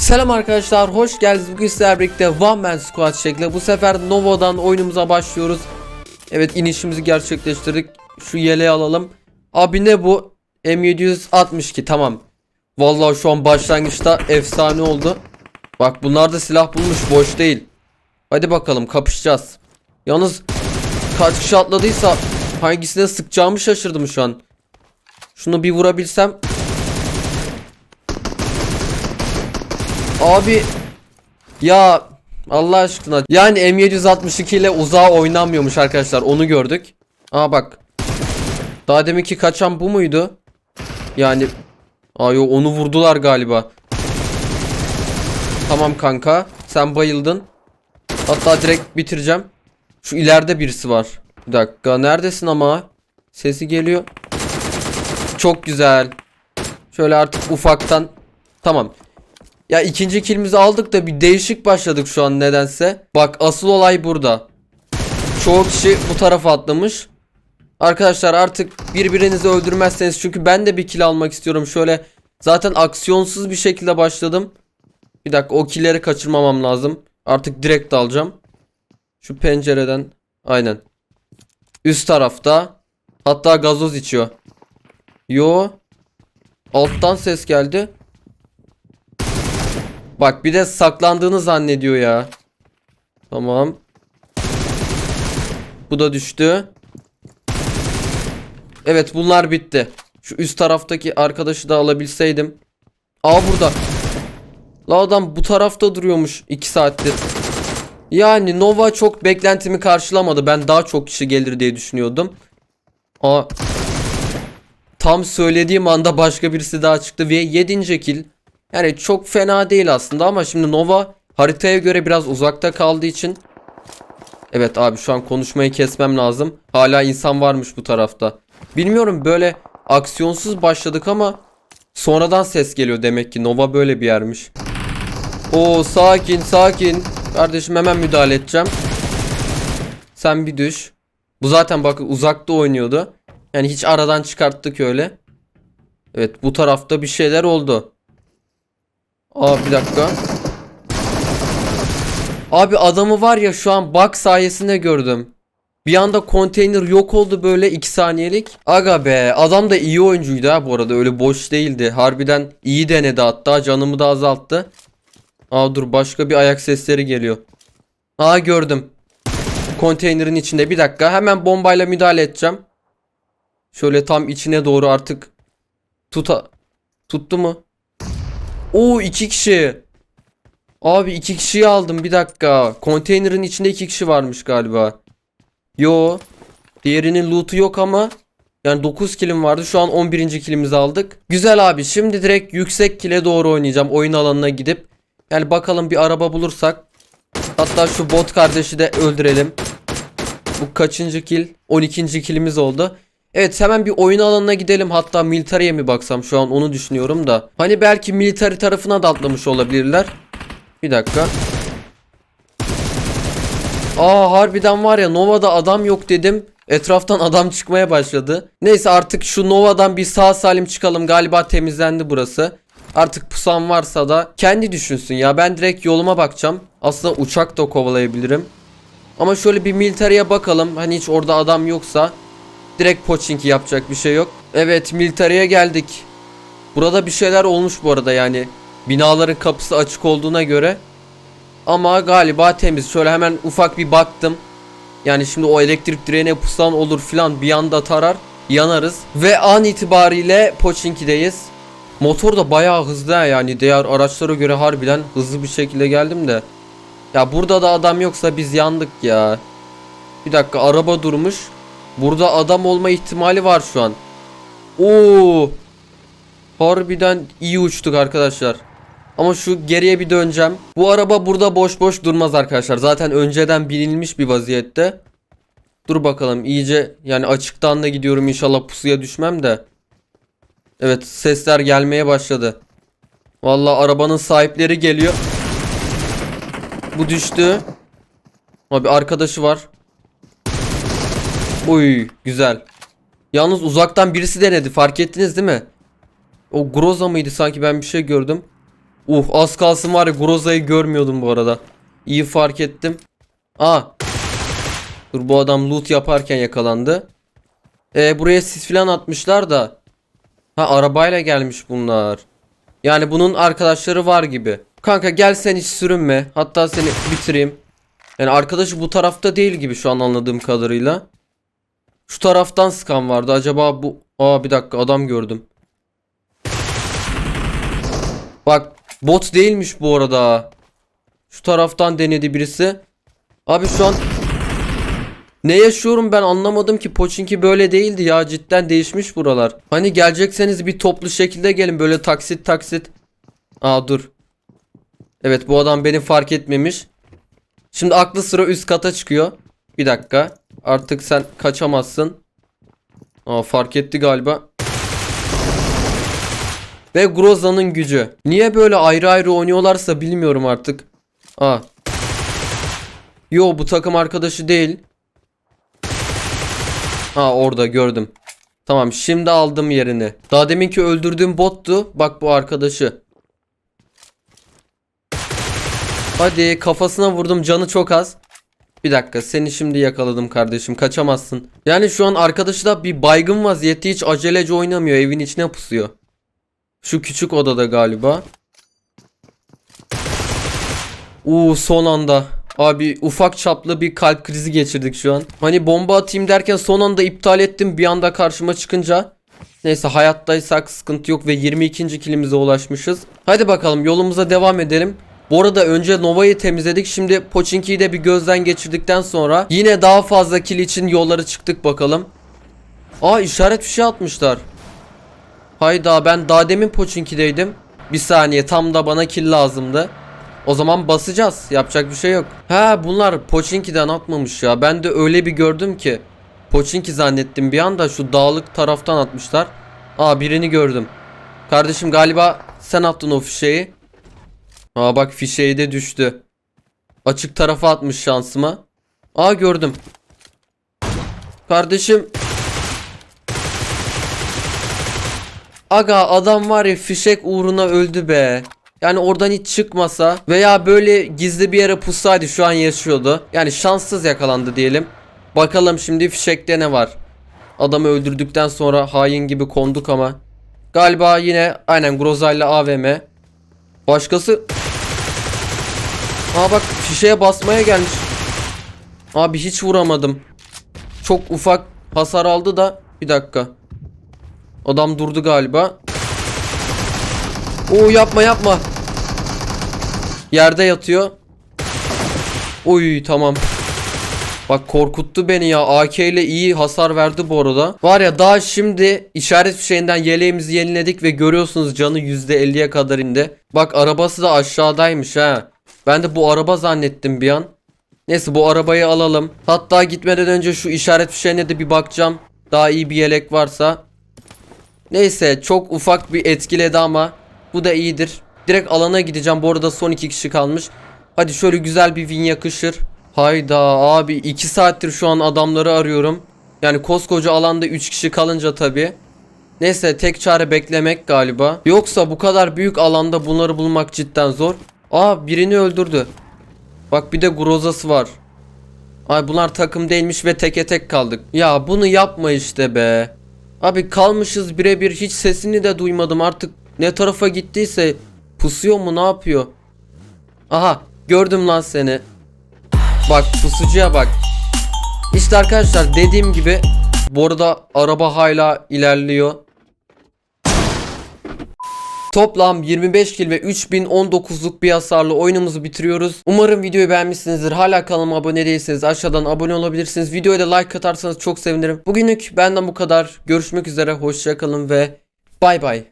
Selam arkadaşlar, hoş geldiniz. Bugün sizlerle birlikte One Man Squad şekli. Bu sefer Nova'dan oyunumuza başlıyoruz. Evet, inişimizi gerçekleştirdik. Şu yeleği alalım. Abi ne bu? M762 tamam. Vallahi şu an başlangıçta efsane oldu. Bak bunlar da silah bulmuş, boş değil. Hadi bakalım kapışacağız. Yalnız kaç kişi atladıysa hangisine sıkacağımı şaşırdım şu an. Şunu bir vurabilsem Abi ya Allah aşkına yani M762 ile uzağa oynanmıyormuş arkadaşlar onu gördük. Aa bak. Daha deminki kaçan bu muydu? Yani Aa yo onu vurdular galiba. Tamam kanka sen bayıldın. Hatta direkt bitireceğim. Şu ileride birisi var. Bir dakika neredesin ama? Sesi geliyor. Çok güzel. Şöyle artık ufaktan. Tamam. Ya ikinci kilimizi aldık da bir değişik başladık şu an nedense. Bak asıl olay burada. Çoğu kişi bu tarafa atlamış. Arkadaşlar artık birbirinizi öldürmezseniz çünkü ben de bir kill almak istiyorum. Şöyle zaten aksiyonsuz bir şekilde başladım. Bir dakika o killeri kaçırmamam lazım. Artık direkt alacağım. Şu pencereden. Aynen. Üst tarafta. Hatta gazoz içiyor. Yo. Alttan ses geldi. Bak bir de saklandığını zannediyor ya. Tamam. Bu da düştü. Evet bunlar bitti. Şu üst taraftaki arkadaşı da alabilseydim. Aa burada. La adam bu tarafta duruyormuş 2 saattir. Yani Nova çok beklentimi karşılamadı. Ben daha çok kişi gelir diye düşünüyordum. Aa. Tam söylediğim anda başka birisi daha çıktı ve 7. kill. Yani çok fena değil aslında ama şimdi Nova haritaya göre biraz uzakta kaldığı için Evet abi şu an konuşmayı kesmem lazım. Hala insan varmış bu tarafta. Bilmiyorum böyle aksiyonsuz başladık ama sonradan ses geliyor demek ki Nova böyle bir yermiş. Oo sakin sakin. Kardeşim hemen müdahale edeceğim. Sen bir düş. Bu zaten bak uzakta oynuyordu. Yani hiç aradan çıkarttık öyle. Evet bu tarafta bir şeyler oldu. Aa bir dakika. Abi adamı var ya şu an bug sayesinde gördüm. Bir anda konteyner yok oldu böyle 2 saniyelik. Aga be adam da iyi oyuncuydu ha bu arada öyle boş değildi. Harbiden iyi denedi hatta canımı da azalttı. Aa dur başka bir ayak sesleri geliyor. Aa gördüm. Konteynerin içinde bir dakika hemen bombayla müdahale edeceğim. Şöyle tam içine doğru artık tuta tuttu mu? Oo iki kişi. Abi iki kişiyi aldım bir dakika. Konteynerin içinde iki kişi varmış galiba. Yo. Diğerinin loot'u yok ama. Yani 9 kilim vardı. Şu an 11. kilimizi aldık. Güzel abi. Şimdi direkt yüksek kile doğru oynayacağım. Oyun alanına gidip. Yani bakalım bir araba bulursak. Hatta şu bot kardeşi de öldürelim. Bu kaçıncı kil? 12. kilimiz oldu. Evet hemen bir oyun alanına gidelim. Hatta military'e mi baksam şu an onu düşünüyorum da. Hani belki military tarafına da atlamış olabilirler. Bir dakika. Aa harbiden var ya Nova'da adam yok dedim. Etraftan adam çıkmaya başladı. Neyse artık şu Nova'dan bir sağ salim çıkalım. Galiba temizlendi burası. Artık pusan varsa da kendi düşünsün ya. Ben direkt yoluma bakacağım. Aslında uçak da kovalayabilirim. Ama şöyle bir military'e bakalım. Hani hiç orada adam yoksa direkt poçinki yapacak bir şey yok. Evet military'e geldik. Burada bir şeyler olmuş bu arada yani. Binaların kapısı açık olduğuna göre. Ama galiba temiz. Şöyle hemen ufak bir baktım. Yani şimdi o elektrik direğine pusan olur filan bir anda tarar. Yanarız. Ve an itibariyle Pochinki'deyiz. Motor da bayağı hızlı yani. Diğer araçlara göre harbiden hızlı bir şekilde geldim de. Ya burada da adam yoksa biz yandık ya. Bir dakika araba durmuş. Burada adam olma ihtimali var şu an. Oo. Harbiden iyi uçtuk arkadaşlar. Ama şu geriye bir döneceğim. Bu araba burada boş boş durmaz arkadaşlar. Zaten önceden bilinmiş bir vaziyette. Dur bakalım iyice yani açıktan da gidiyorum inşallah pusuya düşmem de. Evet sesler gelmeye başladı. Vallahi arabanın sahipleri geliyor. Bu düştü. Abi arkadaşı var. Uy güzel. Yalnız uzaktan birisi denedi fark ettiniz değil mi? O Groza mıydı sanki ben bir şey gördüm. Uh az kalsın var ya Groza'yı görmüyordum bu arada. İyi fark ettim. Aa. Dur bu adam loot yaparken yakalandı. E, buraya sis falan atmışlar da. Ha arabayla gelmiş bunlar. Yani bunun arkadaşları var gibi. Kanka gel sen hiç sürünme. Hatta seni bitireyim. Yani arkadaşı bu tarafta değil gibi şu an anladığım kadarıyla. Şu taraftan sıkan vardı. Acaba bu... Aa bir dakika adam gördüm. Bak bot değilmiş bu arada. Şu taraftan denedi birisi. Abi şu an ne yaşıyorum ben anlamadım ki Poçinki böyle değildi ya cidden değişmiş buralar. Hani gelecekseniz bir toplu şekilde gelin böyle taksit taksit. Aa dur. Evet bu adam beni fark etmemiş. Şimdi aklı sıra üst kata çıkıyor. Bir dakika. Artık sen kaçamazsın. Aa fark etti galiba. Ve Groza'nın gücü. Niye böyle ayrı ayrı oynuyorlarsa bilmiyorum artık. Aa. Yo bu takım arkadaşı değil. Ha orada gördüm. Tamam şimdi aldım yerini. Daha deminki öldürdüğüm bottu. Bak bu arkadaşı. Hadi kafasına vurdum canı çok az. Bir dakika seni şimdi yakaladım kardeşim kaçamazsın. Yani şu an arkadaşı da bir baygın vaziyette hiç acelece oynamıyor evin içine pusuyor. Şu küçük odada galiba. Uuu son anda. Abi ufak çaplı bir kalp krizi geçirdik şu an. Hani bomba atayım derken son anda iptal ettim bir anda karşıma çıkınca. Neyse hayattaysak sıkıntı yok ve 22. kilimize ulaşmışız. Hadi bakalım yolumuza devam edelim. Bu arada önce Nova'yı temizledik. Şimdi Pochinki'yi de bir gözden geçirdikten sonra yine daha fazla kill için yolları çıktık bakalım. Aa işaret fişi atmışlar. Hayda ben daha demin Pochinki'deydim. Bir saniye tam da bana kill lazımdı. O zaman basacağız. Yapacak bir şey yok. Ha bunlar Pochinki'den atmamış ya. Ben de öyle bir gördüm ki. Pochinki zannettim bir anda şu dağlık taraftan atmışlar. Aa birini gördüm. Kardeşim galiba sen attın o fişeği. Aa bak fişeği de düştü. Açık tarafa atmış şansıma. Aa gördüm. Kardeşim. Aga adam var ya fişek uğruna öldü be. Yani oradan hiç çıkmasa veya böyle gizli bir yere pussaydı şu an yaşıyordu. Yani şanssız yakalandı diyelim. Bakalım şimdi fişekte ne var. Adamı öldürdükten sonra hain gibi konduk ama. Galiba yine aynen Groza'yla AVM. Başkası... Aa bak fişeye basmaya gelmiş. Abi hiç vuramadım. Çok ufak hasar aldı da. Bir dakika. Adam durdu galiba. Oo yapma yapma. Yerde yatıyor. Oy tamam. Bak korkuttu beni ya. AK ile iyi hasar verdi bu arada. Var ya daha şimdi işaret fişeğinden yeleğimizi yeniledik ve görüyorsunuz canı %50'ye kadar indi. Bak arabası da aşağıdaymış ha. Ben de bu araba zannettim bir an. Neyse bu arabayı alalım. Hatta gitmeden önce şu işaret fişeğine de bir bakacağım. Daha iyi bir yelek varsa. Neyse çok ufak bir etkiledi ama bu da iyidir. Direkt alana gideceğim. Bu arada son iki kişi kalmış. Hadi şöyle güzel bir win yakışır. Hayda abi 2 saattir şu an adamları arıyorum. Yani koskoca alanda 3 kişi kalınca tabi. Neyse tek çare beklemek galiba. Yoksa bu kadar büyük alanda bunları bulmak cidden zor. Aa birini öldürdü. Bak bir de Groza'sı var. Ay bunlar takım değilmiş ve teke tek kaldık. Ya bunu yapma işte be. Abi kalmışız birebir hiç sesini de duymadım artık ne tarafa gittiyse pusuyor mu ne yapıyor? Aha gördüm lan seni. Bak pusucuya bak. İşte arkadaşlar dediğim gibi bu arada araba hala ilerliyor. Toplam 25 kill ve 3019'luk bir hasarlı oyunumuzu bitiriyoruz. Umarım videoyu beğenmişsinizdir. Hala kanalıma abone değilseniz aşağıdan abone olabilirsiniz. Videoya da like atarsanız çok sevinirim. Bugünlük benden bu kadar. Görüşmek üzere. Hoşçakalın ve bay bay.